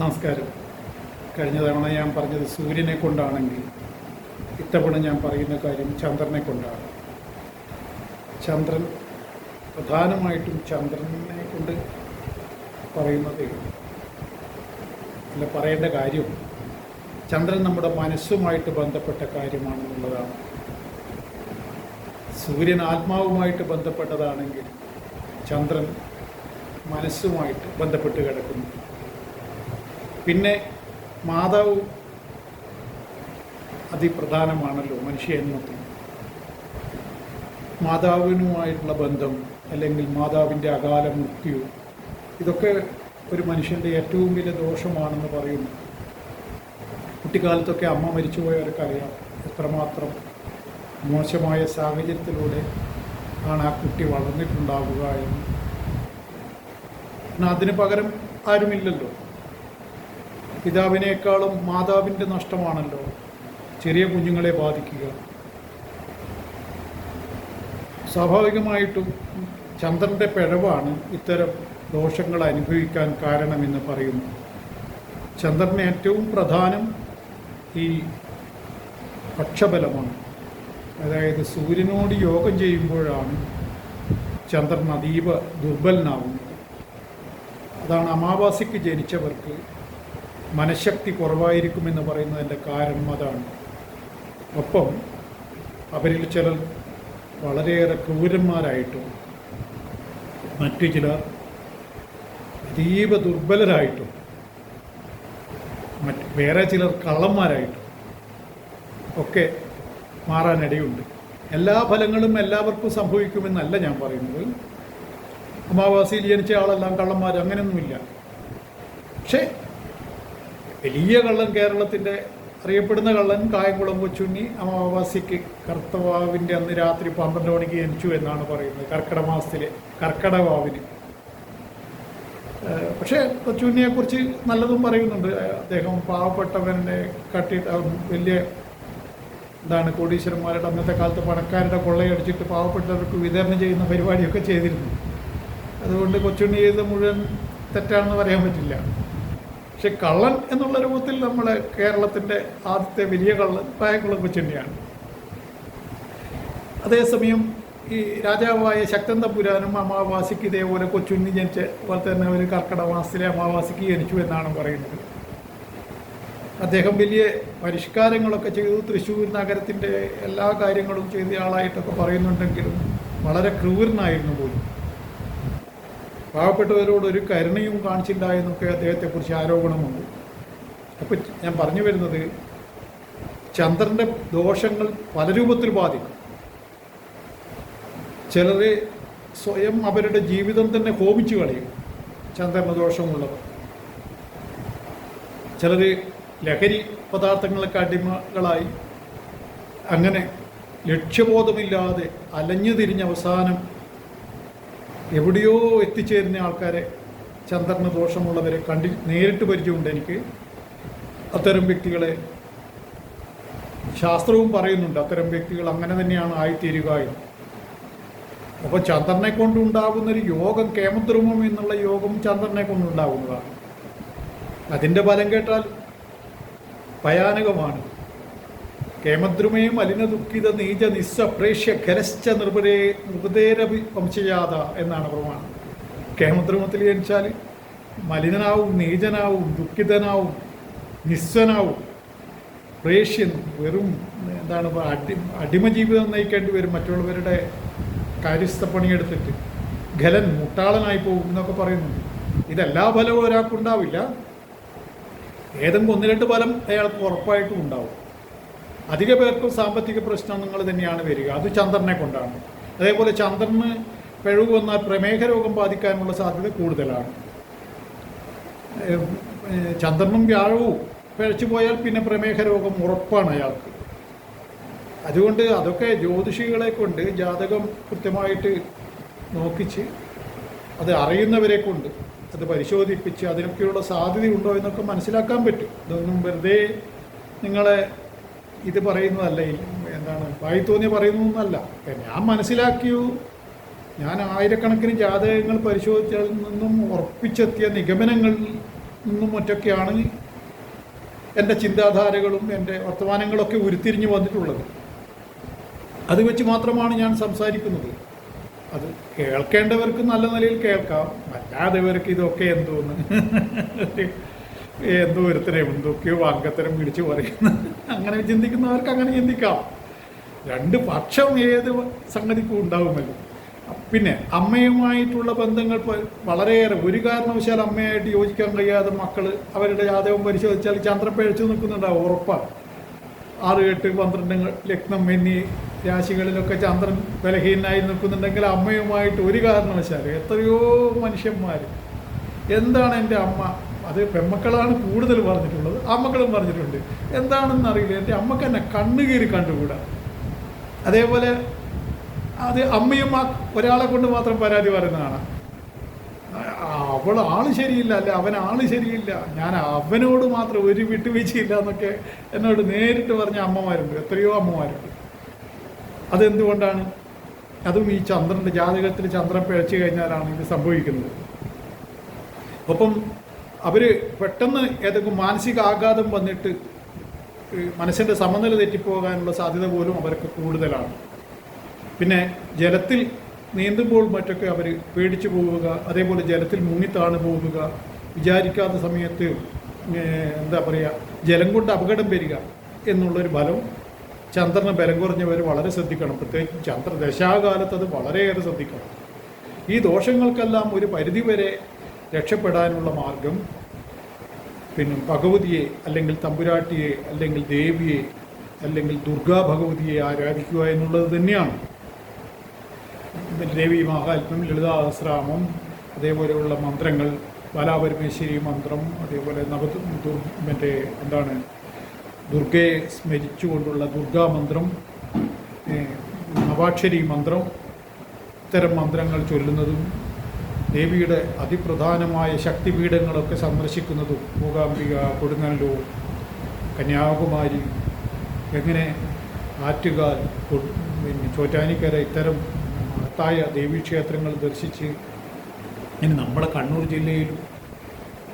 നമസ്കാരം. കഴിഞ്ഞ തവണ ഞാൻ പറഞ്ഞത് സൂര്യനെ കൊണ്ടാണെങ്കിൽ ഇത്തവണ ഞാൻ പറയുന്ന കാര്യം ചന്ദ്രനെ കൊണ്ടാണ്. ചന്ദ്രൻ പ്രധാനമായിട്ടും ചന്ദ്രനെ കൊണ്ട് പറയുന്നത് അല്ല പറയേണ്ട കാര്യം ചന്ദ്രൻ നമ്മുടെ മനസ്സുമായിട്ട് ബന്ധപ്പെട്ട കാര്യമാണെന്നുള്ളതാണ്. സൂര്യൻ ആത്മാവുമായിട്ട് ബന്ധപ്പെട്ടതാണെങ്കിൽ ചന്ദ്രൻ മനസ്സുമായിട്ട് ബന്ധപ്പെട്ട് കിടക്കുന്നു. പിന്നെ മാതാവ് അതിപ്രധാനമാണല്ലോ മനുഷ്യ ജന്മത്തിൽ. മാതാവിനുമായിട്ടുള്ള ബന്ധം അല്ലെങ്കിൽ മാതാവിന്റെ അകാല മൃത്യു ഇതൊക്കെ ഒരു മനുഷ്യന്റെ ഏറ്റവും വലിയ ദോഷമാണെന്ന് പറയുന്നു. കുട്ടിക്കാലത്തൊക്കെ അമ്മ മരിച്ചുപോയവർക്കറിയാം എത്രമാത്രം മോശമായ സാഹചര്യത്തിലൂടെ ആണ് ആ കുട്ടി വളർന്നിട്ടുണ്ടാവുക എന്ന്. അതിന് പകരം ആരുമില്ലല്ലോ. പിതാവിനേക്കാളും മാതാവിന്റെ നഷ്ടമാണല്ലോ ചെറിയ കുഞ്ഞുങ്ങളെ ബാധിക്കുക. സ്വാഭാവികമായിട്ടും ചന്ദ്രന്റെ പിഴവാണ് ഇത്തരം ദോഷങ്ങൾ അനുഭവിക്കാൻ കാരണമെന്ന് പറയുന്നു. ചന്ദ്രന് ഏറ്റവും പ്രധാനം ഈ പക്ഷബലമാണ്. അതായത് സൂര്യനോട് യോഗം ചെയ്യുമ്പോഴാണ് ചന്ദ്രൻ അതീവ ദുർബലനാവുന്നത്. അതാണ് അമാവാസിക്ക് ജനിച്ചവർക്ക് മനഃശക്തി കുറവായിരിക്കുമെന്ന് പറയുന്നതിന്റെ കാരണം അതാണ്. ഒപ്പം അവരിൽ ചിലർ വളരെയേറെ ക്രൂരന്മാരായിട്ടും മറ്റു ചിലർ അതീവ ദുർബലരായിട്ടും മറ്റ് വേറെ ചിലർ കള്ളന്മാരായിട്ടും ഒക്കെ മാറാനിടയുണ്ട്. എല്ലാ ഫലങ്ങളും എല്ലാവർക്കും സംഭവിക്കുമെന്നല്ല ഞാൻ പറയുന്നത്. അമാവാസിയിൽ ജനിച്ച ആളെല്ലാം കള്ളന്മാർ അങ്ങനെയൊന്നുമില്ല. പക്ഷേ വലിയ കള്ളൻ കേരളത്തിന്റെ അറിയപ്പെടുന്ന കള്ളൻ കായംകുളം കൊച്ചുണ്ണി അമാവാസിക്ക് കർത്തവാവിന്റെ അന്ന് രാത്രി പന്ത്രണ്ട് മണിക്ക് ജനിച്ചു എന്നാണ് പറയുന്നത് കർക്കിടക മാസത്തിലെ കർക്കിടവാവിന് പക്ഷേ കൊച്ചുണ്ണിയെക്കുറിച്ച് നല്ലതും പറയുന്നുണ്ട്. അദ്ദേഹം പാവപ്പെട്ടവനെ കട്ടി വലിയ എന്താണ് കോടീശ്വരന്മാരുടെ അന്നത്തെ കാലത്ത് പണക്കാരുടെ കൊള്ളയടിച്ചിട്ട് പാവപ്പെട്ടവർക്ക് വിതരണം ചെയ്യുന്ന പരിപാടിയൊക്കെ ചെയ്തിരുന്നു. അതുകൊണ്ട് കൊച്ചുണ്ണി ചെയ്ത മുഴുവൻ തെറ്റാണെന്ന് പറയാൻ പറ്റില്ല. പക്ഷെ കള്ളൻ എന്നുള്ള രൂപത്തിൽ നമ്മൾ കേരളത്തിന്റെ ആദ്യത്തെ വലിയ കള്ളൻ പായക്കുളം കൊച്ചിന്റെയാണ് അതേസമയം ഈ രാജാവായ ശക്തൻ തമ്പുരാനും അമാവാസിക്ക് ഇതേപോലെ കൊച്ചുണ്ണി ജനിച്ച പോലെ തന്നെ ഒരു കർക്കിടക മാസത്തിലെ അമാവാസിക്ക് ജനിച്ചു എന്നാണ് പറയുന്നത്. അദ്ദേഹം വലിയ പരിഷ്കാരങ്ങളൊക്കെ ചെയ്തു. തൃശ്ശൂർ നഗരത്തിന്റെ എല്ലാ കാര്യങ്ങളും ചെയ്തയാളായിട്ടൊക്കെ പറയുന്നുണ്ടെങ്കിലും വളരെ ക്രൂരനായിരുന്നു പോലും. പാവപ്പെട്ടവരോട് ഒരു കരുണയും കാണിച്ചില്ല എന്നൊക്കെ അദ്ദേഹത്തെക്കുറിച്ച് ആരോപണമുണ്ട്. അപ്പോൾ ഞാൻ പറഞ്ഞു വരുന്നത് ചന്ദ്രന്റെ ദോഷങ്ങൾ പല രൂപത്തിൽ ബാധിക്കും. ചിലർ സ്വയം അവരുടെ ജീവിതം തന്നെ ഹോമിച്ചു കളയും ചന്ദ്രന്റെ ദോഷമുള്ളവർ. ചിലർ ലഹരി പദാർത്ഥങ്ങൾക്ക് അടിമകളായി അങ്ങനെ ലക്ഷ്യബോധമില്ലാതെ അലഞ്ഞു തിരിഞ്ഞ അവസാനം എവിടെയോ എത്തിച്ചേരുന്ന ആൾക്കാരെ ചന്ദ്രന് ദോഷമുള്ളവരെ കണ്ടി നേരിട്ട് പരിചയമുണ്ട് എനിക്ക്. അത്തരം വ്യക്തികളെ ശാസ്ത്രവും പറയുന്നുണ്ട്. അത്തരം വ്യക്തികൾ അങ്ങനെ തന്നെയാണ് ആയിത്തീരുക എന്ന്. അപ്പോൾ ചന്ദ്രനെ കൊണ്ടുണ്ടാകുന്ന ഒരു യോഗം കേമദ്രുമം എന്നുള്ള യോഗം ചന്ദ്രനെ കൊണ്ടുണ്ടാകുന്നതാണ് അതിന്റെ ഫലം കേട്ടാൽ ഭയാനകമാണ്. കേമദ്രുമേ മലിന ദുഃഖിത നീച നിസ്സപ്രേഷ്യ ഖരശ്ച നിർഭരേ നിർഭതേരഭി വംശജാത എന്നാണ് പ്രമാണം. കേമദ്രുമത്തിൽ ജനിച്ചാൽ മലിനനാവും നീചനാവും ദുഃഖിതനാവും നിസ്വനാവും പ്രേഷ്യൻ വെറും എന്താണ് അടി അടിമ ജീവിതം നയിക്കേണ്ടി വരും മറ്റുള്ളവരുടെ കാര്യസ്ഥ പണിയെടുത്തിട്ട്. ഖലൻ മുട്ടാളനായി പോകും എന്നൊക്കെ പറയുന്നുണ്ട്. ഇതെല്ലാ ഫലവും ഒരാൾക്കുണ്ടാവില്ല. ഏതെങ്കിലും ഒന്ന് രണ്ട് ഫലം അയാൾക്ക് ഉറപ്പായിട്ടും ഉണ്ടാവും. അധിക പേർക്കും സാമ്പത്തിക പ്രശ്നങ്ങൾ തന്നെയാണ് വരിക. അത് ചന്ദ്രനെ കൊണ്ടാണ്. അതേപോലെ ചന്ദ്രന് പിഴവ് വന്നാൽ പ്രമേഹ രോഗം ബാധിക്കാനുള്ള സാധ്യത കൂടുതലാണ്. ചന്ദ്രനും വ്യാഴവും പിഴച്ചു പോയാൽ പിന്നെ പ്രമേഹ രോഗം ഉറപ്പാണ് അയാൾക്ക്. അതുകൊണ്ട് അതൊക്കെ ജ്യോതിഷികളെ കൊണ്ട് ജാതകം കൃത്യമായിട്ട് നോക്കിച്ച് അത് അറിയുന്നവരെ കൊണ്ട് അത് പരിശോധിപ്പിച്ച് അതിനൊക്കെയുള്ള സാധ്യതയുണ്ടോ എന്നൊക്കെ മനസ്സിലാക്കാൻ പറ്റും. ഇതൊന്നും വെറുതെ നിങ്ങളെ ഇത് പറയുന്നതല്ല എന്താണ് വായി തോന്നി പറയുന്നതൊന്നല്ല ഞാൻ മനസ്സിലാക്കിയു. ഞാൻ ആയിരക്കണക്കിന് ജാതകങ്ങൾ പരിശോധിച്ചതിൽ നിന്നും ഉറപ്പിച്ചെത്തിയ നിഗമനങ്ങളിൽ നിന്നും മറ്റൊക്കെയാണ് എന്റെ ചിന്താധാരകളും എന്റെ വർത്തമാനങ്ങളൊക്കെ ഉരുത്തിരിഞ്ഞു വന്നിട്ടുള്ളത്. അത് വെച്ച് മാത്രമാണ് ഞാൻ സംസാരിക്കുന്നത്. അത് കേൾക്കേണ്ടവർക്ക് നല്ല നിലയിൽ കേൾക്കാം അല്ലാതെ ഇവർക്ക് ഇതൊക്കെ എന്തോന്ന്? എന്തോ ഒരുത്തരം എന്തൊക്കെയോ അംഗത്തരം പിടിച്ചു പറയുന്നു അങ്ങനെ ചിന്തിക്കുന്നവർക്ക് അങ്ങനെ ചിന്തിക്കാം. രണ്ട് പക്ഷം ഏത് സംഗതിക്കും ഉണ്ടാവുമല്ലോ. പിന്നെ അമ്മയുമായിട്ടുള്ള ബന്ധങ്ങൾ വളരെയേറെ. ഒരു കാരണവശാൽ അമ്മയായിട്ട് യോജിക്കാൻ കഴിയാതെ മക്കൾ അവരുടെ ജാതകം പരിശോധിച്ചാൽ ചന്ദ്രൻ നിൽക്കുന്നുണ്ടാവും ഉറപ്പാണ്. ആറ് എട്ട് പന്ത്രണ്ട് ലഗ്നം എന്നീ രാശികളിലൊക്കെ ചന്ദ്രൻ ബലഹീനായി നിൽക്കുന്നുണ്ടെങ്കിൽ അമ്മയുമായിട്ട് ഒരു കാരണവശാലും എത്രയോ മനുഷ്യന്മാർ എന്താണ് എന്റെ അമ്മ? അത് പെമ്മക്കളാണ് കൂടുതൽ പറഞ്ഞിട്ടുള്ളത് അമ്മക്കളും പറഞ്ഞിട്ടുണ്ട്. എന്താണെന്ന് അറിയില്ല. എന്റെ അമ്മയ്ക്ക് എന്നെ കണ്ണുകീറി കണ്ടുകൂടാ? അതേപോലെ അത് അമ്മയും ഒരാളെ കൊണ്ട് മാത്രം പരാതി പറയുന്നതാണ്. അവൾ ആൾ ശരിയില്ല അല്ല? അവൻ ആൾ ശരിയില്ല. ഞാൻ അവനോട് മാത്രം ഒരു വിട്ടുവീഴ്ചയില്ല എന്നൊക്കെ എന്നോട് നേരിട്ട് പറഞ്ഞ അമ്മമാരുണ്ട്. എത്രയോ അമ്മമാരുണ്ട്. അതെന്തുകൊണ്ടാണ്? അതും ഈ ചന്ദ്രന്റെ ജാതകത്തിൽ ചന്ദ്രൻ പിഴച്ചു കഴിഞ്ഞാലാണ് ഇത് സംഭവിക്കുന്നത്. ഒപ്പം അവർ പെട്ടെന്ന് ഏതെങ്കിലും മാനസിക ആഘാതം വന്നിട്ട് മനസ്സിന്റെ സമനില തെറ്റിപ്പോകാനുള്ള സാധ്യത പോലും അവർക്ക് കൂടുതലാണ്. പിന്നെ ജലത്തിൽ നീന്തുമ്പോൾ മറ്റൊക്കെ അവർ പേടിച്ചു പോവുക അതേപോലെ ജലത്തിൽ മുങ്ങിത്താണ് പോവുക വിചാരിക്കാത്ത സമയത്ത് എന്താ പറയുക ജലം കൊണ്ട് അപകടം വരിക എന്നുള്ളൊരു ഫലം ചന്ദ്രന് ബലം കുറഞ്ഞവർ വളരെ ശ്രദ്ധിക്കണം. പ്രത്യേകിച്ച് ചന്ദ്രദശാകാലത്ത് അത് വളരെയേറെ ശ്രദ്ധിക്കണം. ഈ ദോഷങ്ങൾക്കെല്ലാം ഒരു പരിധിവരെ രക്ഷപ്പെടാനുള്ള മാർഗം പിന്നെ ഭഗവതിയെ അല്ലെങ്കിൽ തമ്പുരാട്ടിയെ അല്ലെങ്കിൽ ദേവിയെ അല്ലെങ്കിൽ ദുർഗാ ഭഗവതിയെ ആരാധിക്കുക എന്നുള്ളത് തന്നെയാണ്. ദേവി മഹാത്മ്യം ലളിതാശ്രാമം അതേപോലെയുള്ള മന്ത്രങ്ങൾ ബാലാപരമേശ്വരി മന്ത്രം അതേപോലെ നവ മറ്റേ എന്താണ് ദുർഗയെ സ്മരിച്ചുകൊണ്ടുള്ള ദുർഗാ മന്ത്രം നവാക്ഷരി മന്ത്രം ഇത്തരം മന്ത്രങ്ങൾ ചൊല്ലുന്നതും ദേവിയുടെ അതിപ്രധാനമായ ശക്തിപീഠങ്ങളൊക്കെ സന്ദർശിക്കുന്നതും മൂകാംബിക കൊടുങ്ങല്ലൂർ കന്യാകുമാരി എങ്ങനെ ആറ്റുകാൽ പിന്നെ ചോറ്റാനിക്കര ഇത്തരം മഹത്തായ ദേവീക്ഷേത്രങ്ങൾ ദർശിച്ച് ഇനി നമ്മുടെ കണ്ണൂർ ജില്ലയിലും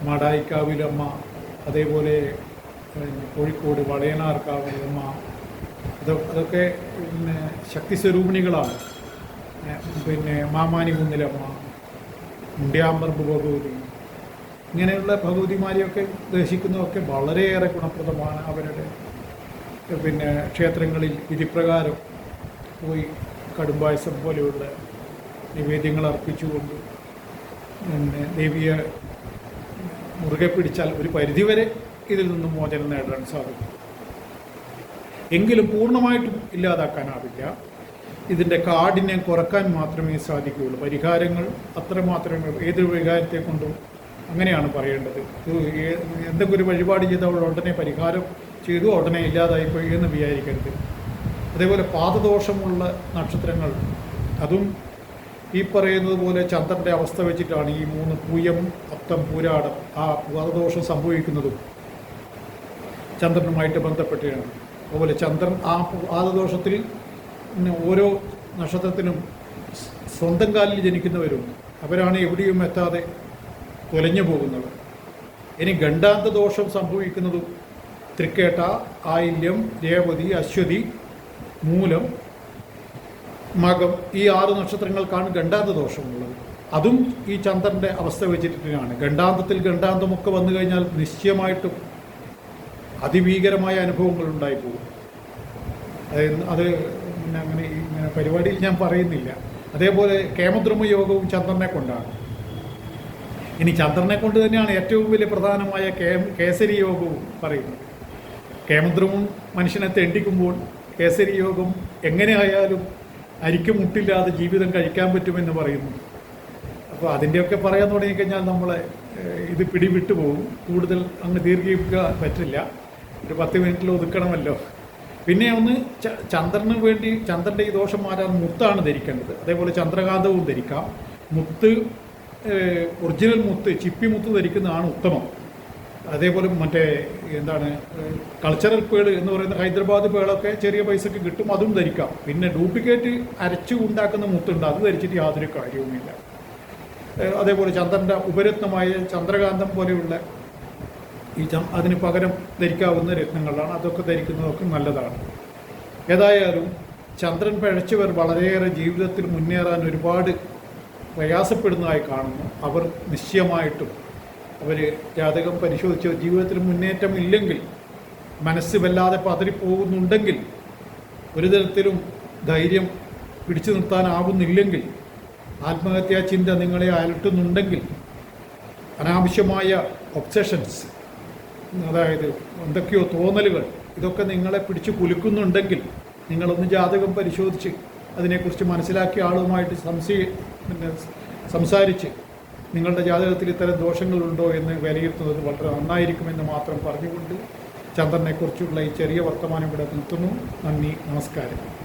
മാടായിക്കാവിലമ്മ അതേപോലെ കോഴിക്കോട് വളയനാർക്കാവിലമ്മ അത് അതൊക്കെ പിന്നെ ശക്തി സ്വരൂപിണികളാണ് ഏ, പിന്നെ മാമാനി കുന്നിലമ്മ മുണ്ടിയാമ്പർബ് ഭഗവതി. ഇങ്ങനെയുള്ള ഭഗവതിമാരെയൊക്കെ ദർശിക്കുന്നതൊക്കെ വളരെയേറെ ഗുണപ്രദമാണ് അവരുടെ പിന്നെ ക്ഷേത്രങ്ങളിൽ വിധിപ്രകാരം പോയി കടുംപായസം പോലെയുള്ള നിവേദ്യങ്ങൾ അർപ്പിച്ചുകൊണ്ട് പിന്നെ ദേവിയെ മുറുകെ പിടിച്ചാൽ ഒരു പരിധിവരെ ഇതിൽ നിന്നും മോചനം നേടാൻ സാധിക്കും. എങ്കിലും പൂർണമായിട്ടും ഇല്ലാതാക്കാനാവില്ല. ഇതിന്റെ കാഠിന്യം കുറയ്ക്കാൻ മാത്രമേ സാധിക്കുകയുള്ളൂ. പരിഹാരങ്ങൾ അത്രമാത്രമേ ഏതൊരു പരിഹാരത്തെ കൊണ്ടും അങ്ങനെയാണ് പറയേണ്ടത്. എന്തൊക്കെ ഒരു വഴിപാട് ചെയ്താൽ ഉടനെ പരിഹാരം ചെയ്തു ഉടനെ ഇല്ലാതായിപ്പോയി എന്ന് വിചാരിക്കരുത്. അതേപോലെ പാദദോഷമുള്ള നക്ഷത്രങ്ങൾ. അതും ഈ പറയുന്നത് പോലെ ചന്ദ്രന്റെ അവസ്ഥ വെച്ചിട്ടാണ് ഈ മൂന്ന് പൂയം അത്തം പൂരാടം ആ പാദദോഷം സംഭവിക്കുന്നതും ചന്ദ്രനുമായിട്ട് ബന്ധപ്പെട്ടാണ് അതുപോലെ ചന്ദ്രൻ ആ പാദദോഷത്തിൽ ഓരോ നക്ഷത്രത്തിനും സ്വന്തം കാലിൽ ജനിക്കുന്നവരുണ്ട് അവരാണ് എവിടെയും എത്താതെ തുലഞ്ഞു പോകുന്നത്. ഇനി ഗണ്ടാന്ത ദോഷം സംഭവിക്കുന്നതും തൃക്കേട്ട ആയില്യം രേവതി അശ്വതി മൂലം മകം ഈ ആറ് നക്ഷത്രങ്ങൾക്കാണ് ഗണ്ടാന്ത ദോഷമുള്ളത് അതും ഈ ചന്ദ്രന്റെ അവസ്ഥ വെച്ചിട്ടാണ് ഗണ്ടാന്തത്തിൽ ഗണ്ടാന്തമൊക്കെ വന്നു കഴിഞ്ഞാൽ നിശ്ചയമായിട്ടും അതിഭീകരമായ അനുഭവങ്ങൾ ഉണ്ടായിപ്പോകും. അത് പിന്നെ അങ്ങനെ ഇങ്ങനെ പരിപാടിയിൽ ഞാൻ പറയുന്നില്ല. അതേപോലെ കേമദ്രമ യോഗവും ചന്ദ്രനെ കൊണ്ടാണ്. ഇനി ചന്ദ്രനെ കൊണ്ട് തന്നെയാണ് ഏറ്റവും വലിയ പ്രധാനമായ കേ കേസരി യോഗവും പറയുന്നത്. കേമദ്രവും മനുഷ്യനെ തെണ്ടിക്കുമ്പോൾ കേസരി യോഗം എങ്ങനെയായാലും അരിക്ക് മുട്ടില്ലാതെ ജീവിതം കഴിക്കാൻ പറ്റുമെന്ന് പറയുന്നു. അപ്പോൾ അതിന്റെയൊക്കെ പറയാൻ തുടങ്ങിക്കഴിഞ്ഞാൽ നമ്മളെ ഇത് പിടിവിട്ടു പോകും. കൂടുതൽ അങ്ങ് ദീർഘിപ്പിക്കാൻ പറ്റില്ല. ഒരു പത്ത് മിനിറ്റിൽ ഒതുക്കണമല്ലോ. പിന്നെ ഒന്ന് ചന്ദ്രന് വേണ്ടി ചന്ദ്രന്റെ ഈ ദോഷം മാറാൻ മുത്താണ് ധരിക്കേണ്ടത്. അതേപോലെ ചന്ദ്രകാന്തവും ധരിക്കാം. മുത്ത് ഒറിജിനൽ മുത്ത് ചിപ്പി മുത്ത് ധരിക്കുന്നതാണ് ഉത്തമം. അതേപോലെ മറ്റേ എന്താണ് കൾച്ചറൽ പേൾ എന്ന് പറയുന്ന ഹൈദരാബാദ് പേളൊക്കെ ചെറിയ പൈസക്ക് കിട്ടും അതും ധരിക്കാം. പിന്നെ ഡ്യൂപ്ലിക്കേറ്റ് അരച്ച് ഉണ്ടാക്കുന്ന മുത്തുണ്ട് അത് ധരിച്ചിട്ട് യാതൊരു കാര്യവുമില്ല. അതേപോലെ ചന്ദ്രന്റെ ഉപരത്നമായ ചന്ദ്രകാന്തം പോലെയുള്ള ഈ ചം- അതിന് പകരം ധരിക്കാവുന്ന രത്നങ്ങളാണ്. അതൊക്കെ ധരിക്കുന്നതൊക്കെ നല്ലതാണ്. ഏതായാലും ചന്ദ്രൻ പഴച്ചവർ വളരെയേറെ ജീവിതത്തിൽ മുന്നേറാൻ ഒരുപാട് പ്രയാസപ്പെടുന്നതായി കാണുന്നു. അവർ നിശ്ചയമായിട്ടും അവർ ജാതകം പരിശോധിച്ച് ജീവിതത്തിൽ മുന്നേറ്റം ഇല്ലെങ്കിൽ മനസ്സ് വല്ലാതെ പതറിപ്പോകുന്നുണ്ടെങ്കിൽ ഒരു തരത്തിലും ധൈര്യം പിടിച്ചു നിർത്താനാവുന്നില്ലെങ്കിൽ ആത്മഹത്യാ ചിന്ത നിങ്ങളെ അലട്ടുന്നുണ്ടെങ്കിൽ അനാവശ്യമായ ഒബ്സഷൻസ് അതായത് എന്തൊക്കെയോ തോന്നലുകൾ ഇതൊക്കെ നിങ്ങളെ പിടിച്ചു കുലുക്കുന്നുണ്ടെങ്കിൽ നിങ്ങളൊന്ന് ജാതകം പരിശോധിച്ച് അതിനെക്കുറിച്ച് മനസ്സിലാക്കിയ ആളുമായിട്ട് സംശയ പിന്നെ സംസാരിച്ച് നിങ്ങളുടെ ജാതകത്തിൽ ഇത്തരം ദോഷങ്ങളുണ്ടോ എന്ന് വിലയിരുത്തുന്നത് വളരെ നന്നായിരിക്കുമെന്ന് മാത്രം പറഞ്ഞുകൊണ്ട് ചന്ദ്രനെക്കുറിച്ചുള്ള ഈ ചെറിയ വർത്തമാനം ഇവിടെ നിർത്തുന്നു. നന്ദി നമസ്കാരം.